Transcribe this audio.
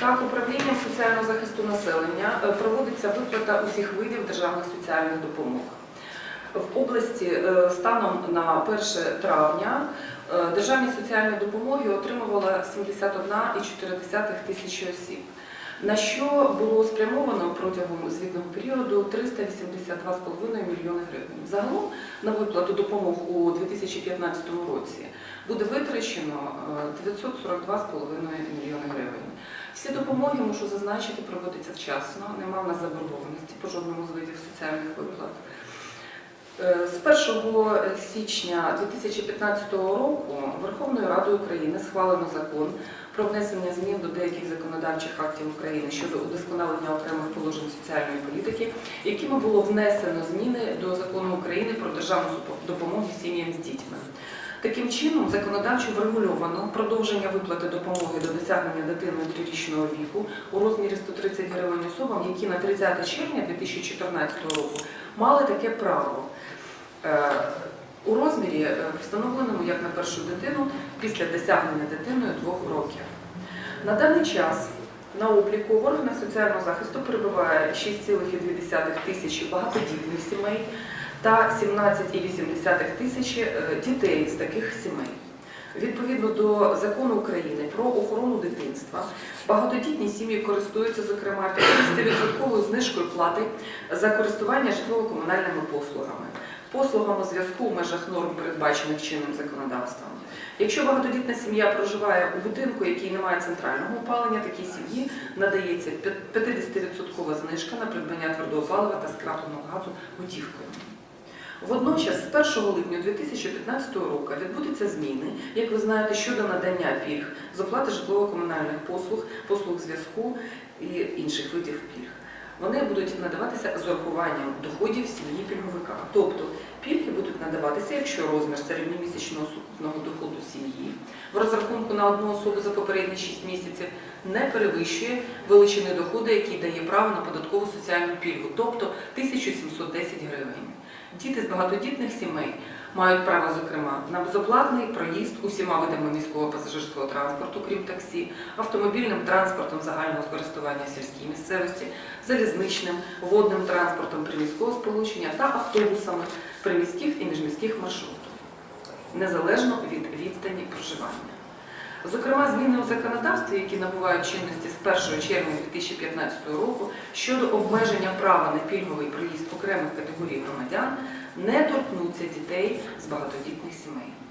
Так, управлінням соціального захисту населення е, проводиться виплата усіх видів державних соціальних допомог. В області е, станом на 1 травня е, державні соціальні допомоги отримувало 71,4 тисячі осіб. На що було спрямовано протягом звітного періоду 382,5 мільйони гривень. Загалом на виплату допомог у 2015 році буде витрачено е, 942,5 мільйони гривень. Всі допомоги, мушу зазначити, проводяться вчасно, нема в нас заборгованості по жодному з видів соціальних виплат. Е, З 1 січня 2015 року Верховною Радою України схвалено закон про внесення змін до деяких законодавчих актів України щодо удосконалення окремих положень соціальної політики, якими було внесено зміни до закону України про державну допомогу сім'ям з дітьми. Таким чином, законодавчо врегульовано продовження виплати допомоги до досягнення дитиною трирічного віку у розмірі 130 гривень особам, які на 30 червня 2014 року мали таке право. Е, У розмірі, е, встановленому як на першу дитину після досягнення дитиною двох років. На даний час на обліку в органах соціального захисту перебуває 6,2 тисячі багатодітних сімей та 17,8 тисячі е, дітей з таких сімей. Відповідно до закону України про охорону дитинства, багатодітні сім'ї користуються, зокрема, 50% знижкою плати за користування житлово-комунальними послугами, послугами зв'язку в межах норм, передбачених чинним законодавством. Якщо багатодітна сім'я проживає у будинку, який не має центрального опалення, такій сім'ї надається 50% знижка на придбання твердого палива та скрапленого газу готівкою. Водночас, з 1 липня 2015 року відбудуться зміни, як ви знаєте, щодо надання пільг з оплати житлово-комунальних послуг, послуг зв'язку і інших видів пільг. Вони будуть надаватися з урахуванням доходів сім'ї пільговика. Тобто пільги будуть надаватися, якщо розмір середньомісячного сукупного доходу сім'ї в розрахунку на одну особу за попередні 6 місяців не перевищує величини доходу, який дає право на податкову соціальну пільгу, тобто 1710 гривень. Діти з багатодітних сімей мають право, зокрема, на безоплатний проїзд усіма видами міського пасажирського транспорту, крім таксі, автомобільним транспортом загального користування сільській місцевості, залізничним, водним транспортом приміського сполучення та автобусами приміських і міжміських маршрутів, незалежно від відстані проживання. Зокрема, зміни у законодавстві, які набувають чинності з 1 червня 2015 року щодо обмеження права на пільговий проїзд окремих категорій громадян, не торкнуться дітей з багатодітних сімей.